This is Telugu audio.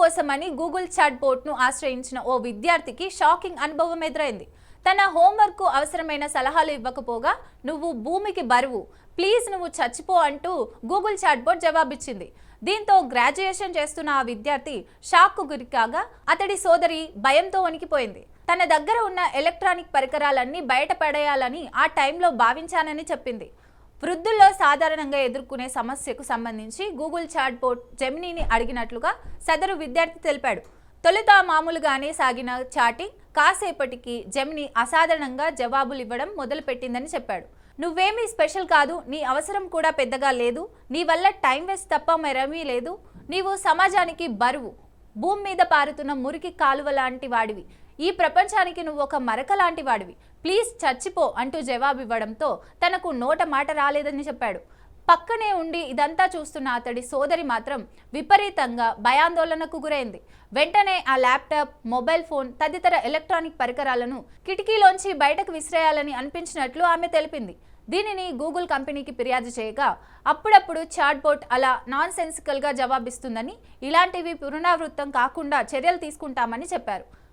కోసమని గూగుల్ చాట్ బోట్ను ఆశ్రయించిన ఓ విద్యార్థికి షాకింగ్ అనుభవం ఎదురైంది. తన హోంవర్క్కు అవసరమైన సలహాలు ఇవ్వకపోగా నువ్వు భూమికి బరువు. ప్లీజ్ నువ్వు చచ్చిపో అంటూ గూగుల్ చాట్ బోట్ జవాబిచ్చింది. దీంతో గ్రాడ్యుయేషన్ చేస్తున్న ఆ విద్యార్థి షాక్కు గురికాగా అతడి సోదరి భయంతో వణికిపోయింది. తన దగ్గర ఉన్న ఎలక్ట్రానిక్ పరికరాలన్నీ బయట పడేయాలని ఆ టైంలో భావించానని చెప్పింది. వృద్ధుల్లో సాధారణంగా ఎదుర్కొనే సమస్యకు సంబంధించి గూగుల్ చాట్ బోట్ జెమినీని అడిగినట్లుగా సదరు విద్యార్థి తెలిపాడు. తొలుత మామూలుగానే సాగిన చాటింగ్ కాసేపటికి జెమిని అసాధారణంగా జవాబులు ఇవ్వడం మొదలుపెట్టిందని చెప్పాడు. నువ్వేమీ స్పెషల్ కాదు నీ అవసరం కూడా పెద్దగా లేదు నీ వల్ల టైం వేస్ట్ తప్ప మరేమీ లేదు నీవు సమాజానికి బరువు భూమి మీద పారుతున్న మురికి కాలువ లాంటి వాడివి. ఈ ప్రపంచానికి నువ్వు ఒక మరక లాంటి వాడివి ప్లీజ్ చచ్చిపో అంటూ జవాబివ్వడంతో తనకు నోట మాట రాలేదని చెప్పాడు. పక్కనే ఉండి ఇదంతా చూస్తున్న అతడి సోదరి మాత్రం విపరీతంగా భయాందోళనకు గురైంది. వెంటనే ఆ ల్యాప్టాప్ మొబైల్ ఫోన్ తదితర ఎలక్ట్రానిక్ పరికరాలను కిటికీలోంచి బయటకు విసిరేయాలని అనిపించినట్లు ఆమె తెలిపింది. దీనిని గూగుల్ కంపెనీకి ఫిర్యాదు చేయగా అప్పుడప్పుడు చాట్బోట్ అలా నాన్ సెన్సికల్గా జవాబిస్తుందని ఇలాంటివి పునరావృత్తం కాకుండా చర్యలు తీసుకుంటామని చెప్పారు.